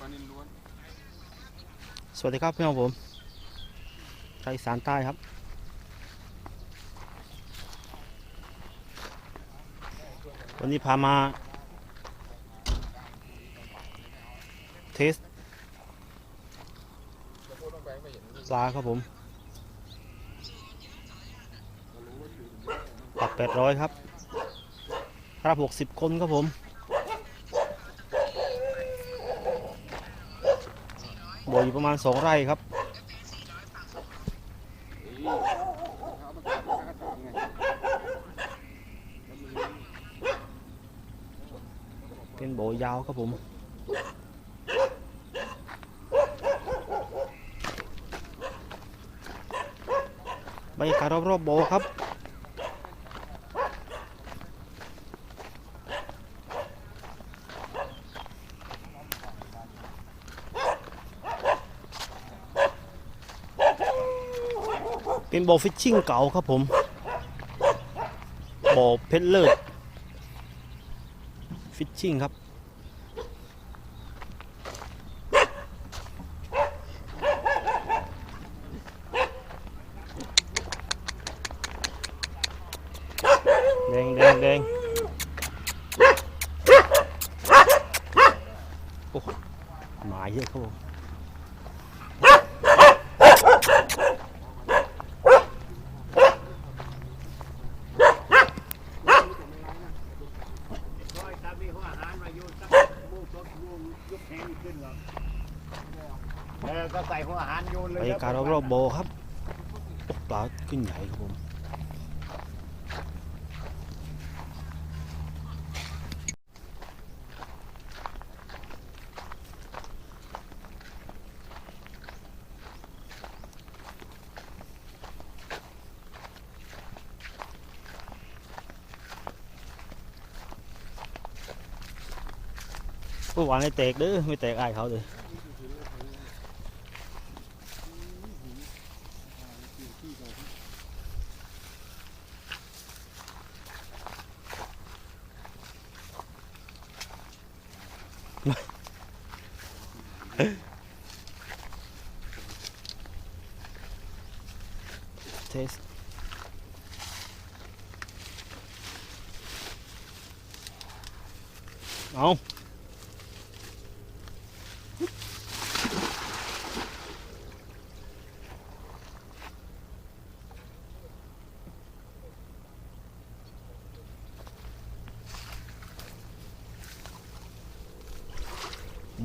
ปลานินล้วนสวัสดีครับพี่น้องผมชาวอีสานใต้ครับ วันนี้พามา เทสปลาครับผมปรับแปดร้อยครับรับหกสิบคนครับผม บ่ออยู่ประมาณสองไร่ครับเป็นโบยาวครับผม บรรยากาศรอบๆโบครับ เป็นโบฟิชชิ่งเก่าครับผมโบเพชรเลิศฟิชชิ่งครับ แดงแดงแดงโอ้หมาเยอะครับผม เออก็ใส่หัวอาหารโยนเลยบรรยากาศรอบๆโบครับ ปลาขึ้นใหญ่ครับผม โอ้หวานให้แตกเด้อไม่แตกอายเขาเลยเทสเอา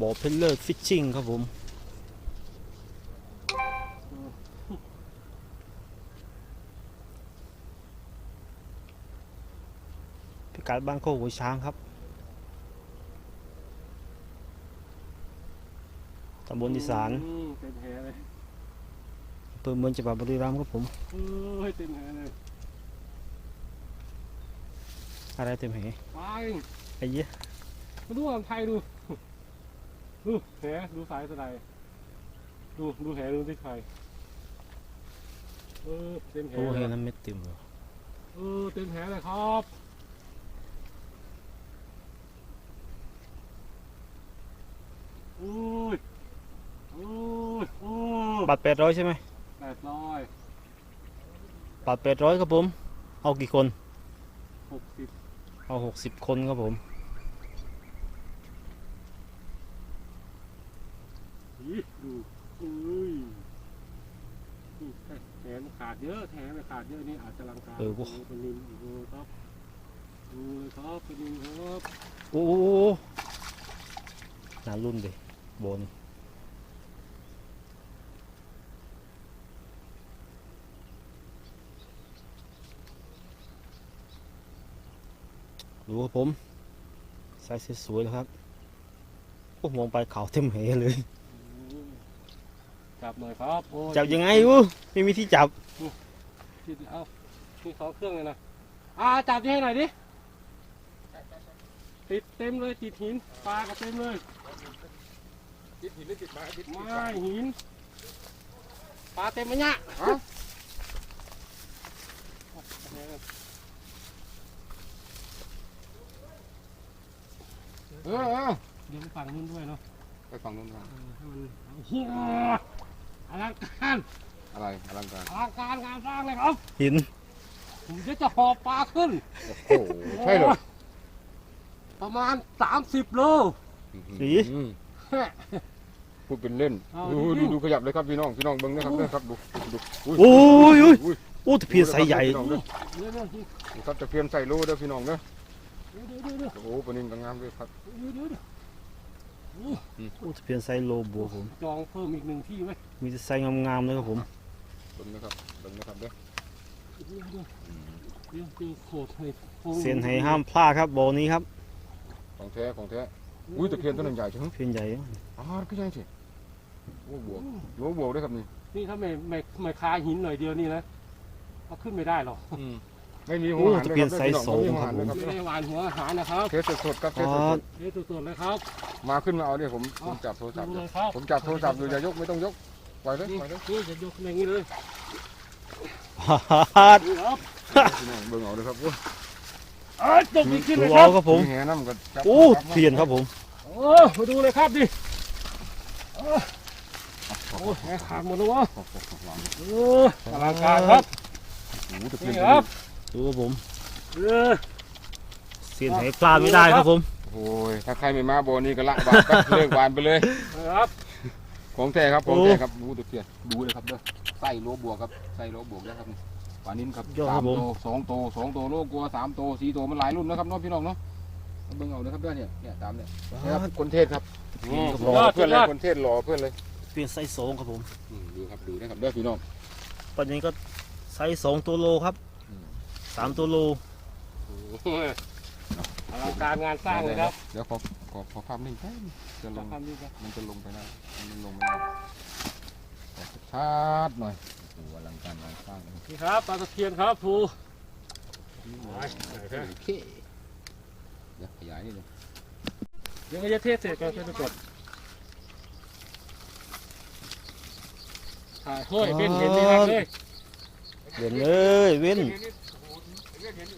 บอเพลเลอร์ฟิชชิ่งครับผมพิกัดบ้านโคกหัวช้างครับตำบลอีสานอืมเต็มแหเลยอำเภอเมืองจังหวัดบุรีรัมย์ครับผมเอ้ยเต็มแหเลยอะไรเต็มเหไปไอ้เหี้ยมาดูอ่างไทยดู ดูแหดูสายสไลด์ดูดูแหดูที่ไทยเออเต็มแหโอ้เห็เลยนน้ำเม็ดเต็มเลยเออเต็มแหเลยครับอุ้ยอุ้ยอุ้ยบัตรแปดร้อยใช่ไหมแปดร้อยบัตรแปดร้อยครับผม เอากี่คนหกสิบเอาหกสิบคนครับผม อีดูอุ้ยนี่ แขนขาดเยอะแขนขาดเยอะนี่อาจจะลังการเออพวกเป็นนินดูครับดูเลยครับเป็นนินครับโอ้โหน่ารุ่นเลยโบนดูครับผมไซส์สวยๆเลยครับ โอ้มองไปขาวเต็มเหเลยอืม จับหน่อยครับโอ้จับยังไงวะไม่มีที่จับติดเอามีสองเครื่องเลยนะอ่าจับที่ให้หน่อยดิติดเต็มเลยติดหินปลาก็เต็มเลยติดหินหรือติดไม้ติดไม้หินปลาเต็มไหมเนี่ยฮะเออเออเดี๋ยวไปฝั่งนู้นด้วยเนาะไปฝั่งนู้นก่อนเออให้มันโอ้โห อลังการอะไรอลังการ อลังการงานสร้างเลยครับ หิน ผมจะจะหอบปลาขึ้น โอ้โห ใช่เหรอ ประมาณ30โลสีอืมพูดเป็นเล่นเอาดูจริดูงๆดูขยับเลยครับพี่น้อง พี่น้องเบิ้งนะครับเด้อครับดูดูโอ้ยโอ้ยอุ้ยโอ้ตะเพียนไซส์ใหญ่พี่น้องเด้อเดี๋ยวเดี๋ยวเดี๋ยวดูครับจะเพียนใส่โลเด้อพี่น้องเด้อเดี๋ยวเดี๋ยวเดี๋ยวโอ้โหปลานินกงามเลยครับ โอ้ตะเพียนไซส์โลบวกผม จองเพิ่มอีกหนึ่งที่ไหมมีแต่ไซส์งามๆเลยครับผมเบิ้งนะครับเบิ้งนะครับเด้อเดี๋ยวเดี๋ยวเดี๋ยวเจอโขดเลยโค้งเซียนไห้ห้ามพลาดครับบ่อนี้ครับของแท้ของแท้อุ้ยตะเพียนตัวนั้นใหญ่จังเพียนใหญ่อ๋อก็ใช่สิโอ้บวกโอ้บวกด้วยครับนี่นี่ถ้าไม่ไม่ไม่คาหินหน่อยเดียวนี่นะเอาขึ้นไม่ได้หรอก ไม่มีหัวอาหารด้วยครับพี่น้องไม่มีหัวอาหารด้วยครับไม่ได้หวานหัวอาหารนะครับเทสสดๆครับเทสอ๋อสดเดี๋ยวสดๆเลยครับ ๆมาขึ้นมาเอาเนี่ยผมผมจับโทรศัพท์ดูอยู่เลยครับ ผมจับโทรศัพท์อยู่อย่ายกไม่ต้องยกปล่อยเลยนี่ปล่อยเลยนี่จะยกขึ้นอย่างนี้เลยฮาดนี่ครับพี่น้องเบิ่งเอาเลยครับโอ้เอ้ยยกอีกขึ้นดูเลยคเอารับครับผมมีแหน้ำก็จับโอ้เพียนครับผม โอ้มาดูเลยครับดิโอ้โอ้แหขาดหมดแล้ววะโอ้โหหลังโอ้อลังการครับโอ้โหตะเพียนี่นครับ ดูครับผมเออเซียนไห้พลาดไม่ได้ครับผมโอ้ยถ้าใครไม่มาโบนี่ก็ละบาปครับเลิกบานไปเลย ครับ ของแท้ครับของแท้ครับดูตะเพียนดูเลยครับเด้อไส้โลบวกครับไส้โลบวกนะครับนี่ปลานิ้นครับยอดคสารัมบผมโตสองโตสองโตโลกลัวสามโตสี่โตมันหลายรุ่นนะครับเน้องพี่น้องเนาะเอาเบิ่งเอาเลยครับเด้อเนี่ยเนี่ยตามเนี่ยนะครับคนเทศครับอืมรอเพื่อนเลยคนเทศรอเพื่อนเลยเปลี่ยนไซส์สองครับผมอืมดูครับดูนะครับเด้อพี่น้องตอนนี้ก็ไซส์สองตัวโลครับอืม สามตัวโลโอ้ยอลังการงานสร้างเลยครับเดี๋ยวขอขอขอภาพนิ่งแป๊บนึงจะลงทำดีครับมันจะลงไปได้มันลงไม่ได้ขอชัดๆหน่อยโอ้โหอลังการงานสร้างเลยนี่ครับปลาตะเพียนครับครูโอเคเดี๋ยวขยายนิดนึงเดี๋ยวก็จะเทศเสร็จก่อนจะไปกดถ่ายเฮ้ยเป็นเห็นดีมากเลยเด่น เลยเว้น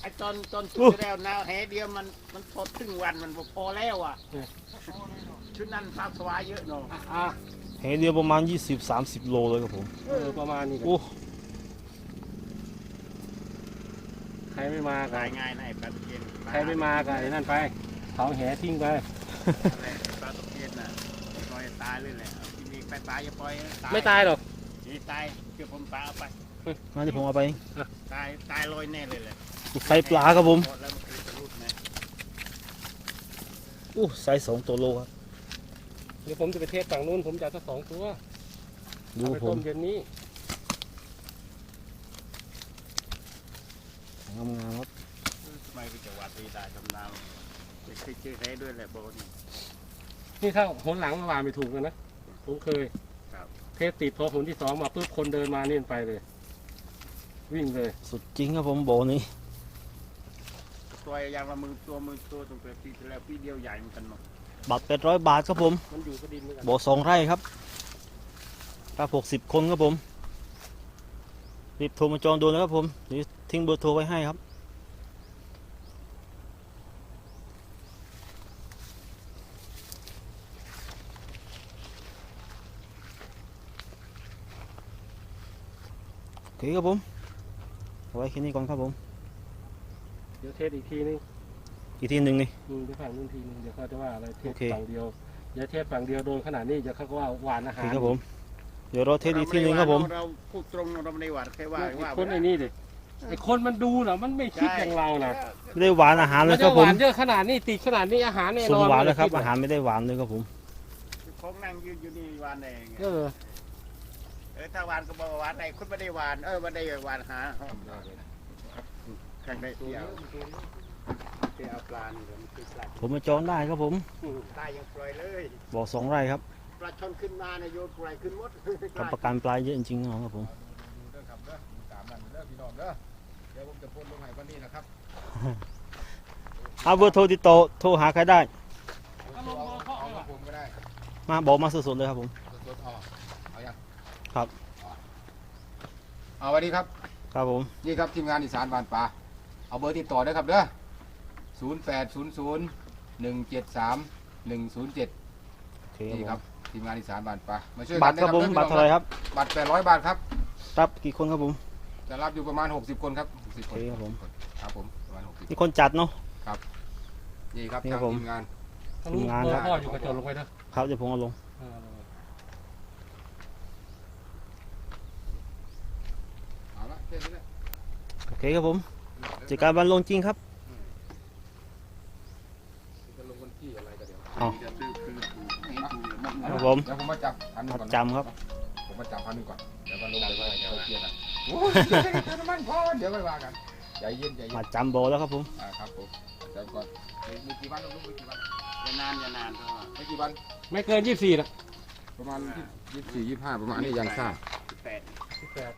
ไอ้ตอนตอนชุดแล้วนาแหเดียวมันมันพอถึงวันมันบ่พอแล้วอะชุดนั้นภาพสวายเยอะเนาะอะแหเดียวประมาณ 20-30 โลเลยครับผม เออประมาณนี้แหละโอ้ใครไม่มากัตายง่ายนะไอ้ปลาตะเพียนใครไม่มากับไอ้นั่นไปเขาแหทิ้งไป อะไรปลาตะเพียนน่ะปล่อยตายเลยแหละเอาที่นี่ไปตายอย่าปล่อยนะไม่ตายหรอก นี่ตายเกี่ยวผมปลาเอาไป มาที่ผมเอาไปตายตายลอยแน่เลยแหละไซส์ปลาครับผมหดแล้วมันคือจะรุดนะโอ้ไซส์สองตัวโลครับเดี๋ยวผมจะไปเทศฝั่งนู้นผมจะเอาสักสองตัวดูเอาไปผต้มมเย็นนี้งามๆครับทำไมก็จะวัดดีได้ทำนาวจะเคยเจอแหด้วยแหละโบนี่ นี่ถ้าหนหลังมาวานไม่ถูกกันนะผมเคยครับ เทศติดพอหนที่สองมาปุ๊บคนเดินมาเนี่ยไปเลย วิ่งเลยสุดจริงครับผมบ่อนี้ตัวอย่างละมือตัวมือตัวตรงเปรียบปีที่แล้วปีเดียวใหญ่เหมือนกันเนาะบัตร800บาทครับผม มันอยู่กระดินเหมือนกันบ่อสองไร่ครับรับ60คนครับผม รีบโทรมาจองดูนะครับผมเดี๋ยวทิ้งเบอร์โทรไว้ให้ครับ โอเคครับผม เอาไว้แค่นี้ก่อนครับผม เดี๋ยวเทศอีกทีนึงอีกทีหนึ่งนี่ อืมเดี๋ยวฝั่งนู้นทีนึงเดี๋ยวเขาจะว่าอะไรเทศโอเค ฝั่งเดียวอย่าเทศฝั่งเดียวโดนขนาดนี้เดี๋ยวเขาก็ว่าหวานอาโอหาเครครับผม เดี๋ยวรอเทสอีกทีหนึ่งครับผม เราพูดตรงเราไม่ได้หวานแค่ว่าไอ้ว่าคนไอ้นี่ดิไอ้คนมันดูน่ะมันไม่คิดอย่างเรานะไม่ได้หวานอาหารเลมัยนคจะรับหผมวานเยอะขนาดนี้ติดขนาดนี้อาหารแน่นสูองนหวานเลยครับไม่อาได้หารไม่ได้หวานเลยครับผม ของนั่งยืนอยู่นี่หวานเองเออเออถ้าหวานก็บอกว่าหวานไหนคุณไม่ได้หวาน เออไม่ได้หวานหาแข่งได้เดียวเดียวปลาเนี่ยมันคือปลาผมมาจองได้ครับผม ตายยังปล่อยเลยบ่อสองไร่ครับ ปลาชนขึ้นมาเนี่ยโยนปล่อยขึ้นหมดกับประกันปลายเยอะจริงๆนะครับผมเด้อครับเด้อตามนั้นเด้อพี่น้องเด้อเดี๋ยวผมจะโพสต์ลงให้วันนี้นะครับเอาเบอร์โทรติดต่อโทรหาใครได้เอาลงมาเคาะเอาเลยมาว่ะผมก็ได้มาบอกมาสดๆเลยครับผม สดๆเอาเอายัง ครับเอาเอาวันนี้ครับ ครับผมนี่ครับทีมงานอีสานบานป่าเอาเบอร์ติดต่อได้ครับเด้อศูนย์แปดศูนย์ศูนย์หนึ่งเจ็ดสามหนึ่งศูนย์เจ็ดโอเคนี่คครัรับบทีมงานอีสานบานปลามาช่วยบักัตนรครับผมนะบัตรเท่าไหรครับบัตรแปดร้อยบาทครับ รับกี่คนครับผม จะรับอยู่ประมาณหกสิบคนครับหกสิบคนโอเคครับผม ครับผมประมาณหกสิบมีคนจัดเนาะ นี่ครับนี่ครัทาบงผม ทีมงานถ้ารู้ทำงาน เบอครับร์พ่ออยู่กระจกลงไปนะครับเดี๋ยวผมเอาลง เออ เอาละแค่นี้แหละ โอ เคครับผมจัดการบันลงจริงครับจะลงวันที่อะไรกันเดี๋ยวเอาจะซื้อคือถูกให้ถูกมันครับผมเดี๋ยวผมมาจับพันหนึ่งมัดก่อนจำครับผมมาจับพันหนึ่งก่อนเดี๋ยวก็ลงไปว่าเขาเคลียร์กันโอ้ยเดี๋ยวน้ำมันพอเดี๋ยวไปว่ากันใจเย็นใจเย็มานจำโบแล้วครับผมอ่าครับผมจับก่อนมีกี่วันลงมีกี่วันอย่านานอย่านานเพราะว่าไม่กี่วันไม่เกินยี่สิบสี่นะประมาณยี่สิบสี่ยี่สิบห้าประมาณนี้ยังทราบสิบแปดสิบแปด